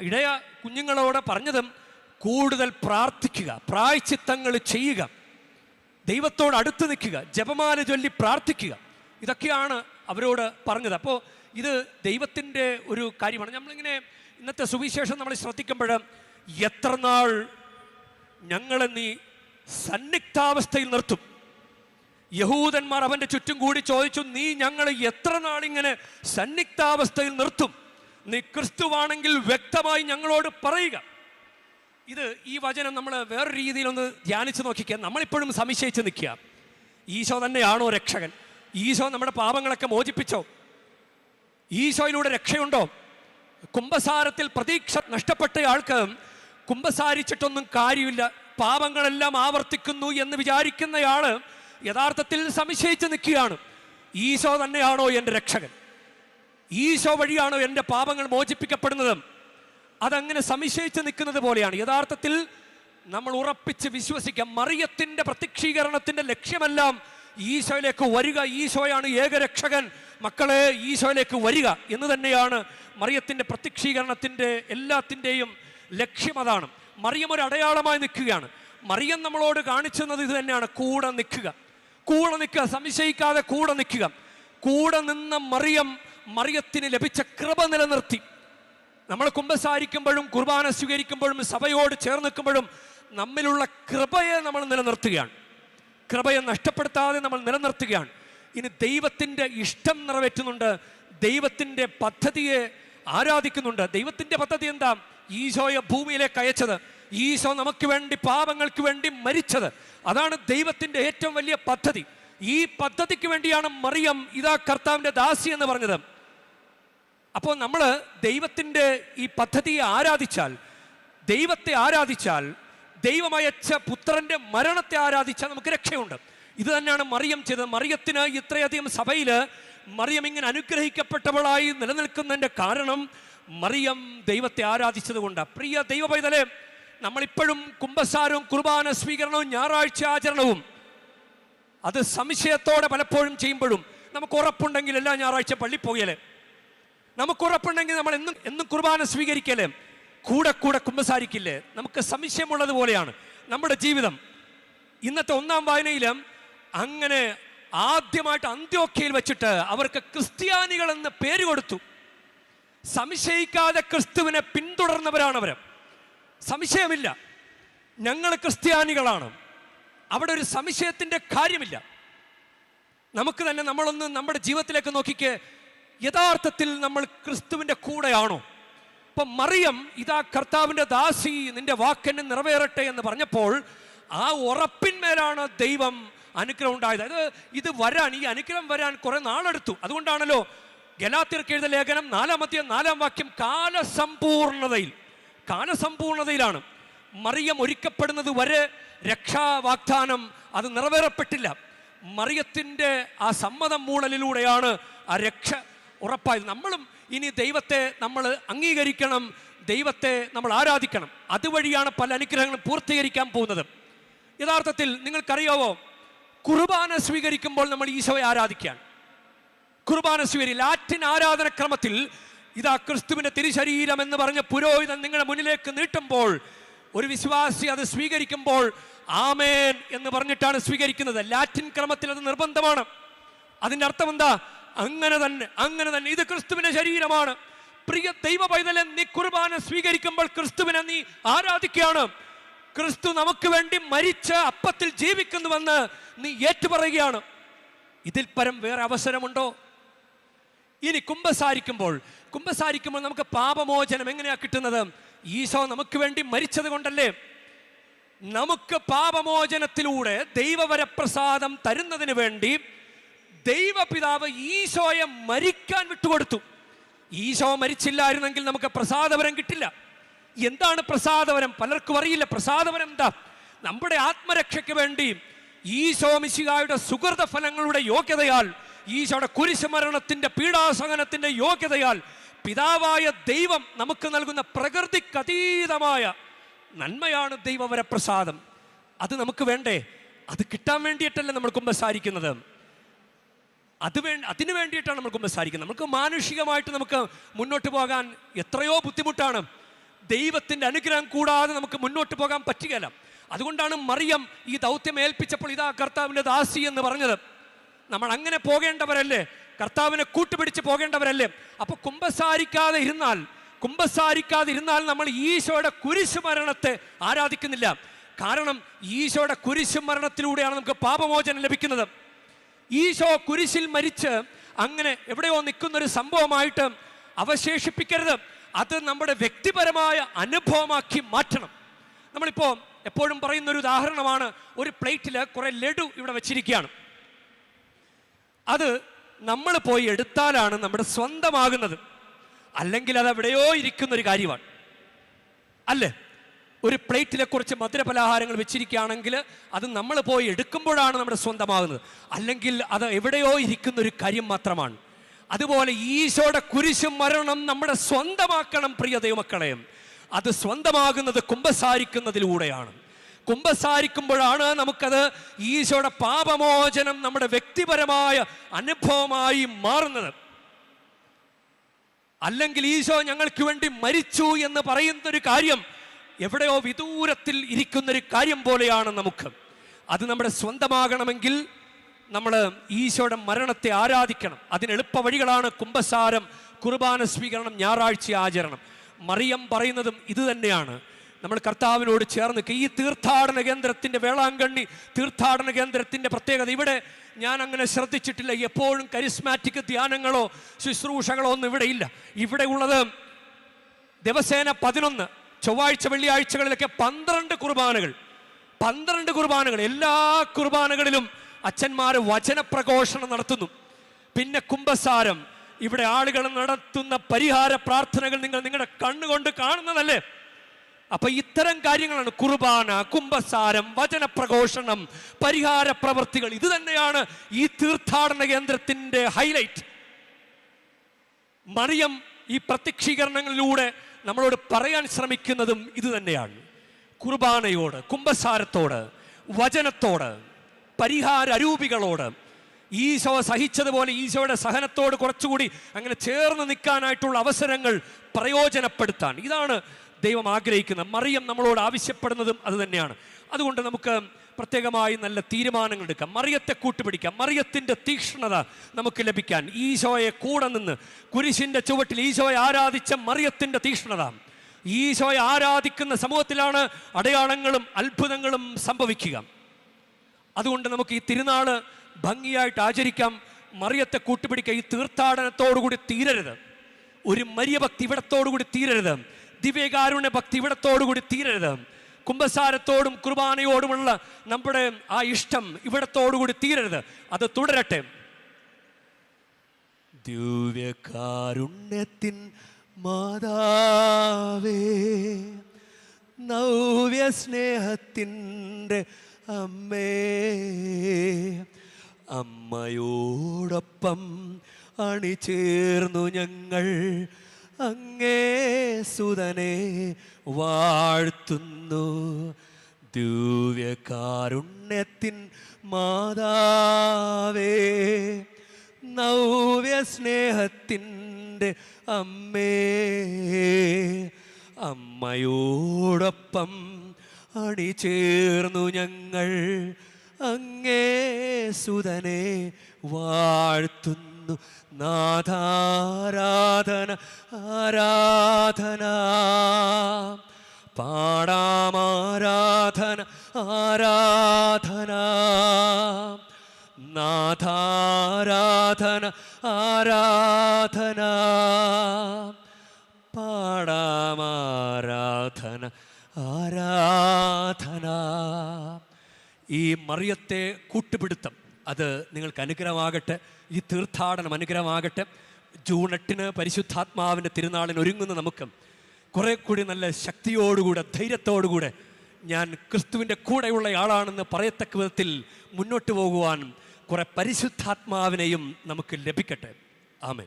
ഇടയ കുഞ്ഞുങ്ങളോട് പറഞ്ഞതും കൂടുതൽ പ്രാർത്ഥിക്കുക പ്രായച്ചിത്തങ്ങൾ ചെയ്യുക ദൈവത്തോട് അടുത്ത് നിൽക്കുക ജപമാല ചൊല്ലി പ്രാർത്ഥിക്കുക. ഇതൊക്കെയാണ് അവരോട് പറഞ്ഞത്. അപ്പോൾ ഇത് ദൈവത്തിന്റെ ഒരു കാര്യമാണ്. നമ്മളിങ്ങനെ ഇന്നത്തെ സുവിശേഷം നമ്മൾ ശ്രദ്ധിക്കുമ്പോൾ എത്ര നാൾ ഞങ്ങളെ നീ സന്നിഗ്ധാവസ്ഥയിൽ നിർത്തും? യഹൂദന്മാർ അവന്റെ ചുറ്റും കൂടി ചോദിച്ചു നീ ഞങ്ങൾ എത്ര നാളിങ്ങനെ സന്നിഗ്ധാവസ്ഥയിൽ നിർത്തും? നീ ക്രിസ്തുവാണെങ്കിൽ വ്യക്തമായി ഞങ്ങളോട് പറയുക. ഇത് ഈ വചനം നമ്മൾ വേറെ രീതിയിലൊന്ന് ധ്യാനിച്ച് നോക്കിക്കുക നമ്മളിപ്പോഴും സംശയിച്ച് നിൽക്കുക. ഈശോ തന്നെയാണോ രക്ഷകൻ? ഈശോ നമ്മുടെ പാപങ്ങളൊക്കെ മോചിപ്പിച്ചോ? ഈശോയിലൂടെ രക്ഷയുണ്ടോ? കുംഭസാരത്തിൽ പ്രതീക്ഷ നഷ്ടപ്പെട്ട ആൾക്ക് കുംഭസാരിച്ചിട്ടൊന്നും കാര്യമില്ല. പാപങ്ങളെല്ലാം ആവർത്തിക്കുന്നു എന്ന് വിചാരിക്കുന്നയാൾ യഥാർത്ഥത്തിൽ സംശയിച്ച് നിൽക്കുകയാണ്. ഈശോ തന്നെയാണോ എന്റെ രക്ഷകൻ? ഈശോ വഴിയാണോ എന്റെ പാപങ്ങൾ മോചിപ്പിക്കപ്പെടുന്നത്? അതങ്ങനെ സംശയിച്ച് നിൽക്കുന്നത് പോലെയാണ്. യഥാർത്ഥത്തിൽ നമ്മൾ ഉറപ്പിച്ച് വിശ്വസിക്കാം മറിയത്തിന്റെ പ്രത്യക്ഷീകരണത്തിന്റെ ലക്ഷ്യമെല്ലാം ഈശോയിലേക്ക് വരിക. ഈശോയാണ് ഏകരക്ഷകൻ. മക്കളെ ഈശോയിലേക്ക് വരിക എന്ന് തന്നെയാണ് മറിയത്തിന്റെ പ്രത്യക്ഷീകരണത്തിന്റെ എല്ലാത്തിന്റെയും ലക്ഷ്യം അതാണ്. മറിയം ഒരു അടയാളമായി നിൽക്കുകയാണ്. മറിയം നമ്മളോട് കാണിച്ചെന്നത് ഇത് തന്നെയാണ്. കൂടെ നിൽക്കുക. കൂടെ നിൽക്കുക സംശയിക്കാതെ കൂടെ നിൽക്കുക. കൂടെ നിന്ന മറിയം മറിയത്തിന് ലഭിച്ച കൃപ നിലനിർത്തി. നമ്മൾ കുമ്പസാരിക്കുമ്പോഴും കുർബാന സ്വീകരിക്കുമ്പോഴും സഭയോട് ചേർന്ന് നിൽക്കുമ്പോഴും നമ്മിലുള്ള കൃപയെ നമ്മൾ നിലനിർത്തുകയാണ്. കൃപയെ നഷ്ടപ്പെടുത്താതെ നമ്മൾ നിലനിർത്തുകയാണ്. ഇനി ദൈവത്തിന്റെ ഇഷ്ടം നിറവേറ്റുന്നുണ്ട്. ദൈവത്തിന്റെ പദ്ധതിയെ ആരാധിക്കുന്നുണ്ട്. ദൈവത്തിന്റെ പദ്ധതി എന്താ? ഈശോയെ ഭൂമിയിലേക്ക് അയച്ചത്. ഈശോ നമുക്ക് വേണ്ടി പാപങ്ങൾക്ക് വേണ്ടി മരിച്ചത്. അതാണ് ദൈവത്തിന്റെ ഏറ്റവും വലിയ പദ്ധതി. ഈ പദ്ധതിക്ക് വേണ്ടിയാണ് മറിയം ഇതാ കർത്താവിന്റെ ദാസി എന്ന് പറഞ്ഞത്. അപ്പോൾ നമ്മൾ ദൈവത്തിന്റെ ഈ പദ്ധതിയെ ആരാധിച്ചാൽ ദൈവത്തെ ആരാധിച്ചാൽ ദൈവമയച്ച പുത്രന്റെ മരണത്തെ ആരാധിച്ചാൽ നമുക്ക് രക്ഷയുണ്ട്. ഇത് തന്നെയാണ് മറിയം ചെയ്തത്. മറിയത്തിന് ഇത്രയധികം സഭയിൽ മറിയം ഇങ്ങനെ അനുഗ്രഹിക്കപ്പെട്ടവളായി നിലനിൽക്കുന്നതിന്റെ കാരണം മറിയം ദൈവത്തെ ആരാധിച്ചത് കൊണ്ടാണ് പ്രിയ ദൈവപൈതലെ നമ്മളിപ്പോഴും കുംഭസാരവും കുർബാന സ്വീകരണവും ഞായറാഴ്ച ആചരണവും അത് സംശയത്തോടെ പലപ്പോഴും ചെയ്യുമ്പോഴും നമുക്ക് ഉറപ്പുണ്ടെങ്കിൽ എല്ലാ ഞായറാഴ്ച പള്ളി പോകലേ നമുക്ക് ഉറപ്പുണ്ടെങ്കിൽ നമ്മൾ എന്നും എന്നും കുർബാന സ്വീകരിക്കലേ കൂടെ കൂടെ കുമ്പസാരിക്കില്ലേ? നമുക്ക് സംശയമുള്ളത് പോലെയാണ്. നമ്മുടെ ജീവിതം. ഇന്നത്തെ ഒന്നാം വായനയിലും അങ്ങനെ ആദ്യമായിട്ട് അന്ത്യോക്കയിൽ വെച്ചിട്ട് അവർക്ക് ക്രിസ്ത്യാനികൾ എന്ന് പേര് കൊടുത്തു. സംശയിക്കാതെ ക്രിസ്തുവിനെ പിന്തുടർന്നവരാണ് അവർ സംശയമില്ല. ഞങ്ങൾ ക്രിസ്ത്യാനികളാണ്. അവിടെ ഒരു സംശയത്തിന്റെ കാര്യമില്ല. നമുക്ക് തന്നെ നമ്മളൊന്ന് നമ്മുടെ ജീവിതത്തിലേക്ക് നോക്കിക്ക്. യഥാർത്ഥത്തിൽ നമ്മൾ ക്രിസ്തുവിന്റെ കൂടെയാണോ? ഇപ്പൊ മറിയം ഇതാ കർത്താവിന്റെ ദാസി നിന്റെ വാക്കെന്നെ നിറവേറട്ടെ എന്ന് പറഞ്ഞപ്പോൾ ആ ഉറപ്പിന്മേലാണ് ദൈവം അനുഗ്രഹം ഉണ്ടായത്. അത് ഇത് വരാൻ ഈ അനുഗ്രഹം വരാൻ കുറേ നാളെടുത്തു. അതുകൊണ്ടാണല്ലോ ഗലാത്തിർക്ക് എഴുത ലേഖനം നാലാമത്തെ നാലാം വാക്യം കാലസമ്പൂർണതയിൽ. കാലസമ്പൂർണതയിലാണ്. മറിയം ഒരുക്കപ്പെടുന്നത് വരെ രക്ഷാവാഗ്ദാനം അത് നിറവേറപ്പെട്ടില്ല. മറിയത്തിന്റെ ആ സമ്മതം മൂളലിലൂടെയാണ് ആ രക്ഷ ഉറപ്പായത്. നമ്മളും ഇനി ദൈവത്തെ നമ്മൾ അംഗീകരിക്കണം ദൈവത്തെ നമ്മൾ ആരാധിക്കണം. അതുവഴിയാണ് പല അനുഗ്രഹങ്ങളും പൂർത്തീകരിക്കാൻ പോകുന്നത്. യഥാർത്ഥത്തിൽ നിങ്ങൾക്കറിയാവോ കുർബാന സ്വീകരിക്കുമ്പോൾ നമ്മൾ ഈശോയെ ആരാധിക്കുകയാണ്. കുർബാന സ്വീകരി ലാറ്റിൻ ആരാധനക്രമത്തിൽ ഇതാ ക്രിസ്തുവിന്റെ തിരുശരീരം എന്ന് പറഞ്ഞ പുരോഹിതൻ നിങ്ങളുടെ മുന്നിലേക്ക് നീട്ടുമ്പോൾ ഒരു വിശ്വാസി അത് സ്വീകരിക്കുമ്പോൾ ആമേൻ എന്ന് പറഞ്ഞിട്ടാണ് സ്വീകരിക്കുന്നത്. ലാറ്റിൻ ക്രമത്തിൽ അത് നിർബന്ധമാണ്. അതിന്റെ അർത്ഥം എന്താ? അങ്ങനെ തന്നെ അങ്ങനെ തന്നെ. ഇത് ക്രിസ്തുവിന്റെ ശരീരമാണ്. പ്രിയ ദൈവ പൈതലെ നീ കുർബാന സ്വീകരിക്കുമ്പോൾ ക്രിസ്തുവിനെ നീ ആരാധിക്കുകയാണ്. ക്രിസ്തു നമുക്ക് വേണ്ടി മരിച്ച അപ്പത്തിൽ ജീവിക്കുന്നുവെന്ന് നീ ഏറ്റുപറയുകയാണ്. ഇതിൽ പരം വേറെ അവസരമുണ്ടോ? ഇനി കുംഭസാരിക്കുമ്പോൾ കുംഭസാരിക്കുമ്പോൾ നമുക്ക് പാപമോചനം എങ്ങനെയാ കിട്ടുന്നത്? ഈശോ നമുക്ക് വേണ്ടി മരിച്ചത് കൊണ്ടല്ലേ? നമുക്ക് പാപമോചനത്തിലൂടെ ദൈവവരപ്രസാദം തരുന്നതിന് വേണ്ടി ദൈവപിതാവ് ഈശോയെ മരിക്കാൻ വിട്ടുകൊടുത്തു. ഈശോ മരിച്ചില്ലായിരുന്നെങ്കിൽ നമുക്ക് പ്രസാദപരം കിട്ടില്ല. എന്താണ് പ്രസാദപരം പലർക്കും അറിയില്ല. പ്രസാദപരം എന്താ? നമ്മുടെ ആത്മരക്ഷയ്ക്ക് വേണ്ടി ഈശോ മിശികായുടെ സുഹൃത ഫലങ്ങളുടെ യോഗ്യതയാൽ ഈശോയുടെ കുരിശുമരണത്തിന്റെ പീഡാസഹനത്തിന്റെ യോഗ്യതയാൽ പിതാവായ ദൈവം നമുക്ക് നൽകുന്ന പ്രകൃതിക്കതീതമായ നന്മയാണ് ദൈവവരപ്രസാദം. അത് നമുക്ക് വേണ്ടേ? അത് കിട്ടാൻ വേണ്ടിയിട്ടല്ലേ നമ്മൾ കുമ്പസാരിക്കുന്നത്? അത് വേ അതിനു വേണ്ടിയിട്ടാണ് നമ്മൾ കുമ്പസാരിക്കുന്നത് നമുക്ക് മാനുഷികമായിട്ട് നമുക്ക് മുന്നോട്ട് പോകാൻ എത്രയോ ബുദ്ധിമുട്ടാണ്. ദൈവത്തിന്റെ അനുഗ്രഹം കൂടാതെ നമുക്ക് മുന്നോട്ട് പോകാൻ പറ്റുകയില്ല. അതുകൊണ്ടാണ് മറിയം ഈ ദൗത്യം ഏൽപ്പിച്ചപ്പോൾ ഇതാ കർത്താവിന്റെ ദാസി എന്ന് പറഞ്ഞത്. നമ്മൾ അങ്ങനെ പോകേണ്ടവരല്ലേ? കർത്താവിനെ കൂട്ടുപിടിച്ച് പോകേണ്ടവരല്ലേ? അപ്പോൾ കുമ്പസാരിക്കാതെ ഇരുന്നാൽ കുമ്പസാരിക്കാതെ ഇരുന്നാൽ നമ്മൾ ഈശോയുടെ കുരിശുമരണത്തെ ആരാധിക്കുന്നില്ല. കാരണം ഈശോയുടെ കുരിശുമരണത്തിലൂടെയാണ് നമുക്ക് പാപമോചനം ലഭിക്കുന്നത്. ഈശോ കുരിശിൽ മരിച്ച് അങ്ങനെ എവിടെയോ നിൽക്കുന്ന ഒരു സംഭവമായിട്ട് അവശേഷിപ്പിക്കരുത്. അത് നമ്മുടെ വ്യക്തിപരമായ അനുഭവമാക്കി മാറ്റണം. നമ്മളിപ്പോൾ എപ്പോഴും പറയുന്ന ഒരു ഉദാഹരണമാണ് ഒരു പ്ലേറ്റിൽ കുറെ ലഡു ഇവിടെ വെച്ചിരിക്കുകയാണ്. അത് നമ്മൾ പോയി എടുത്താലാണ് നമ്മുടെ സ്വന്തമാകുന്നത്. അല്ലെങ്കിൽ അത് എവിടെയോ ഇരിക്കുന്ന ഒരു കാര്യമാണ്. അല്ലേ? ഒരു പ്ലേറ്റിലെ കുറച്ച് മധുരപലഹാരങ്ങൾ വെച്ചിരിക്കുകയാണെങ്കിൽ അത് നമ്മൾ പോയി എടുക്കുമ്പോഴാണ് നമ്മുടെ സ്വന്തമാകുന്നത്. അല്ലെങ്കിൽ അത് എവിടെയോ ഇരിക്കുന്ന ഒരു കാര്യം മാത്രമാണ്. അതുപോലെ ഈശോയുടെ കുരിശും മരണം നമ്മുടെ സ്വന്തമാക്കണം പ്രിയ ദൈവമക്കളെ. അത് സ്വന്തമാകുന്നത് കുമ്പസാരിക്കുന്നതിലൂടെയാണ്. കുമ്പസാരിക്കുമ്പോഴാണ് നമുക്കത് ഈശോയുടെ പാപമോചനം നമ്മുടെ വ്യക്തിപരമായ അനുഭവമായി മാറുന്നത്. അല്ലെങ്കിൽ ഈശോ ഞങ്ങൾക്ക് വേണ്ടി മരിച്ചു എന്ന് പറയുന്ന ഒരു കാര്യം എവിടെയോ വിദൂരത്തിൽ ഇരിക്കുന്ന ഒരു കാര്യം പോലെയാണ് നമുക്ക്. അത് നമ്മുടെ സ്വന്തമാകണമെങ്കിൽ നമ്മൾ ഈശോയുടെ മരണത്തെ ആരാധിക്കണം. അതിന് എളുപ്പ വഴികളാണ് കുംഭസാരം കുർബാന സ്വീകരണം ഞായറാഴ്ച ആചരണം. മറിയം പറയുന്നതും ഇത് തന്നെയാണ്. നമ്മൾ കർത്താവിനോട് ചേർന്ന്. ഈ തീർത്ഥാടന കേന്ദ്രത്തിന്റെ വേളാങ്കണ്ണി തീർത്ഥാടന കേന്ദ്രത്തിന്റെ പ്രത്യേകത ഇവിടെ ഞാൻ അങ്ങനെ ശ്രദ്ധിച്ചിട്ടില്ല. എപ്പോഴും കരിസ്മാറ്റിക് ധ്യാനങ്ങളോ ശുശ്രൂഷകളോ ഒന്നും ഇവിടെ ഇല്ല. ഇവിടെ ഉള്ളത് ദിവസേന പതിനൊന്ന് ചൊവ്വാഴ്ച വെള്ളിയാഴ്ചകളിലൊക്കെ പന്ത്രണ്ട് കുർബാനകൾ. പന്ത്രണ്ട് കുർബാനകൾ. എല്ലാ കുർബാനകളിലും അച്ഛന്മാർ വചനപ്രഘോഷണം നടത്തുന്നു. പിന്നെ കുംഭസാരം. ഇവിടെ ആളുകൾ നടത്തുന്ന പരിഹാര പ്രാർത്ഥനകൾ നിങ്ങൾ നിങ്ങളുടെ കണ്ണുകൊണ്ട് കാണുന്നതല്ലേ? അപ്പൊ ഇത്തരം കാര്യങ്ങളാണ് കുർബാന കുംഭസാരം വചനപ്രഘോഷണം പരിഹാര പ്രവൃത്തികൾ. ഇത് തന്നെയാണ് ഈ തീർത്ഥാടന കേന്ദ്രത്തിന്റെ ഹൈലൈറ്റ്. മറിയം ഈ പ്രത്യക്ഷീകരണങ്ങളിലൂടെ നമ്മളോട് പറയാൻ ശ്രമിക്കുന്നതും ഇത് തന്നെയാണ്. കുർബാനയോട് കുംഭസാരത്തോട് വചനത്തോട് പരിഹാര അരൂപികളോട് ഈശോ സഹിച്ചതുപോലെ ഈശോയുടെ സഹനത്തോട് കുറച്ചുകൂടി അങ്ങനെ ചേർന്ന് നിൽക്കാനായിട്ടുള്ള അവസരങ്ങൾ പ്രയോജനപ്പെടുത്താൻ. ഇതാണ് ദൈവം ആഗ്രഹിക്കുന്നത്. മറിയം നമ്മളോട് ആവശ്യപ്പെടുന്നതും അത് തന്നെയാണ്. അതുകൊണ്ട് നമുക്ക് പ്രത്യേകമായി നല്ല തീരുമാനങ്ങൾ എടുക്കാം. മറിയത്തെ കൂട്ടുപിടിക്കാം. മറിയത്തിന്റെ തീക്ഷ്ണത നമുക്ക് ലഭിക്കാൻ ഈശോയെ കൂടെ നിന്ന് കുരിശിന്റെ ചുവട്ടിൽ ഈശോയെ ആരാധിച്ച മറിയത്തിന്റെ തീക്ഷ്ണത. ഈശോയെ ആരാധിക്കുന്ന സമൂഹത്തിലാണ് അടയാളങ്ങളും അത്ഭുതങ്ങളും സംഭവിക്കുക. അതുകൊണ്ട് നമുക്ക് ഈ തിരുനാൾ ഭംഗിയായിട്ട് ആചരിക്കാം. മറിയത്തെ കൂട്ടുപിടിക്കുക ഈ തീർത്ഥാടനത്തോടുകൂടി തീരരുത്. ഒരു മരിയ ഭക്തി ഇവിടത്തോടുകൂടി തീരരുത്. ദിവ്യകാരുണ്യ ഭക്തി ഇവിടത്തോടുകൂടി തീരരുത്. കുംഭസാരത്തോടും കുർബാനയോടുമുള്ള നമ്മുടെ ആ ഇഷ്ടം ഇവിടത്തോടുകൂടി തീരരുത്. അത് തുടരട്ടെ. ദിവ്യകാരുണ്യത്തിൻ മാതാവേ നവ്യ സ്നേഹത്തിന്റെ അമ്മേ അമ്മയോടൊപ്പം അണിചേർന്നു ഞങ്ങൾ അങ്ങേ സുതനെ വാഴ്ത്തുന്നു. ദിവ്യകാരുണ്യത്തിൻ മാതാവേ നവ്യസ്നേഹത്തിന്റെ അമ്മേ അമ്മയോടൊപ്പം അണിചേർന്നു ഞങ്ങൾ അങ്ങേ സുതനെ വാഴ്ത്തുന്നു. നാഥാരാധന ആരാധന പാടാമാരാധന ആരാധന നാഥാരാധന ആരാധന പാടാമാരാധന ആരാധന. ഈ മറിയത്തെ കൂട്ടുപിടുത്തം അത് നിങ്ങൾക്ക് അനുഗ്രഹമാകട്ടെ. ഈ തീർത്ഥാടനം അനുഗ്രഹമാകട്ടെ. ജൂൺ എട്ടിന് പരിശുദ്ധാത്മാവിന്റെ തിരുനാളിന് ഒരുങ്ങുന്ന നമുക്ക് കുറെ കൂടി നല്ല ശക്തിയോടുകൂടെ ധൈര്യത്തോടുകൂടെ ഞാൻ ക്രിസ്തുവിന്റെ കൂടെയുള്ള ആളാണെന്ന് പറയത്തക്ക വിധത്തിൽ മുന്നോട്ട് പോകുവാൻ കുറെ പരിശുദ്ധാത്മാവിനെയും നമുക്ക് ലഭിക്കട്ടെ. ആമേൻ.